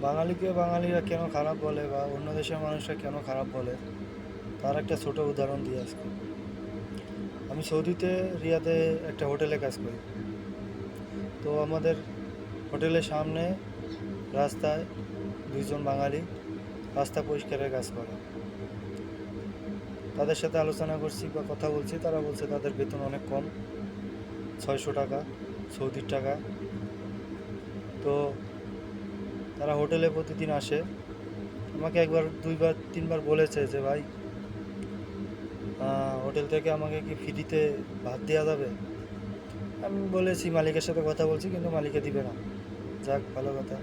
বাঙালিকে বাঙালিরা কেন খারাপ বলে বা অন্য দেশের মানুষরা কেন খারাপ বলে? তার একটা ছোট উদাহরণ দিয়ে আজকে। আমি সৌদিতে রিয়াদে একটা হোটেলে কাজ করি। তো আমাদের হোটেলের সামনে রাস্তায় দুইজন বাঙালি রাস্তা পরিষ্কারের কাজ করে। তাদের সাথে আলোচনা করছি বা কথা বলছি, তারা বলছে তাদের বেতন অনেক কম, ছয়শো টাকা, সৌদির টাকা। তো তারা হোটেলে প্রতিদিন আসে। আমাকে একবার, দুইবার, তিনবার বলেছে যে, ভাই হোটেল থেকে আমাকে কি ফ্রিতে ভাত দেওয়া যাবে? আমি বলেছি, মালিকের সাথে কথা বলছি, কিন্তু মালিকে দিবে না। যাক, ভালো কথা।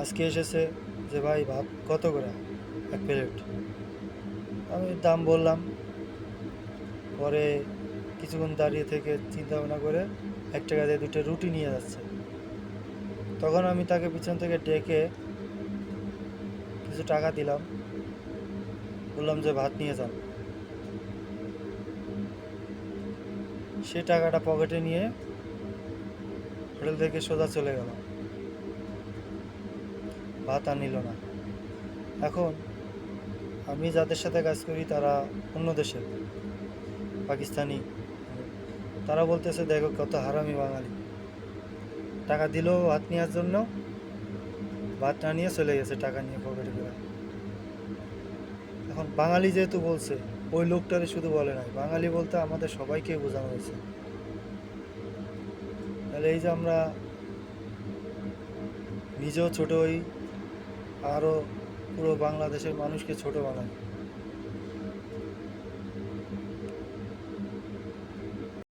আজকে এসেছে যে, ভাই, ভাত কত করে? এক প্লেট। আমি দাম বললাম। পরে কিছুক্ষণ দাঁড়িয়ে থেকে চিন্তা ভাবনা করে এক টাকা দিয়ে দুটো রুটি নিয়ে যাচ্ছে। তখন আমি তাকে পিছন থেকে ডেকে কিছু টাকা দিলাম। বললাম যে, ভাত নিয়ে যান সে টাকাটা পকেটে নিয়ে হোটেল থেকে সোজা চলে গেল। ভাত আর নিল না। এখন আমি যাদের সাথে কাজ করি তারা অন্য দেশের, পাকিস্তানি। তারা বলতেছে, দেখো কত হারামি বাঙালি। টাকা দিল ভাত নেওয়ার জন্য। ভাত না নিয়ে চলে গেছে টাকা নিয়ে পকেটে করে। এখন বাঙালি যেহেতু বলছে, ওই লোকটারে শুধু বলে নাই। বাঙালি বলতে আমাদের সবাইকে বোঝানো হয়েছে। তাহলে এই যে আমরা নিজেও ছোট হই আরও পুরো বাংলাদেশের মানুষকে ছোট বানাই।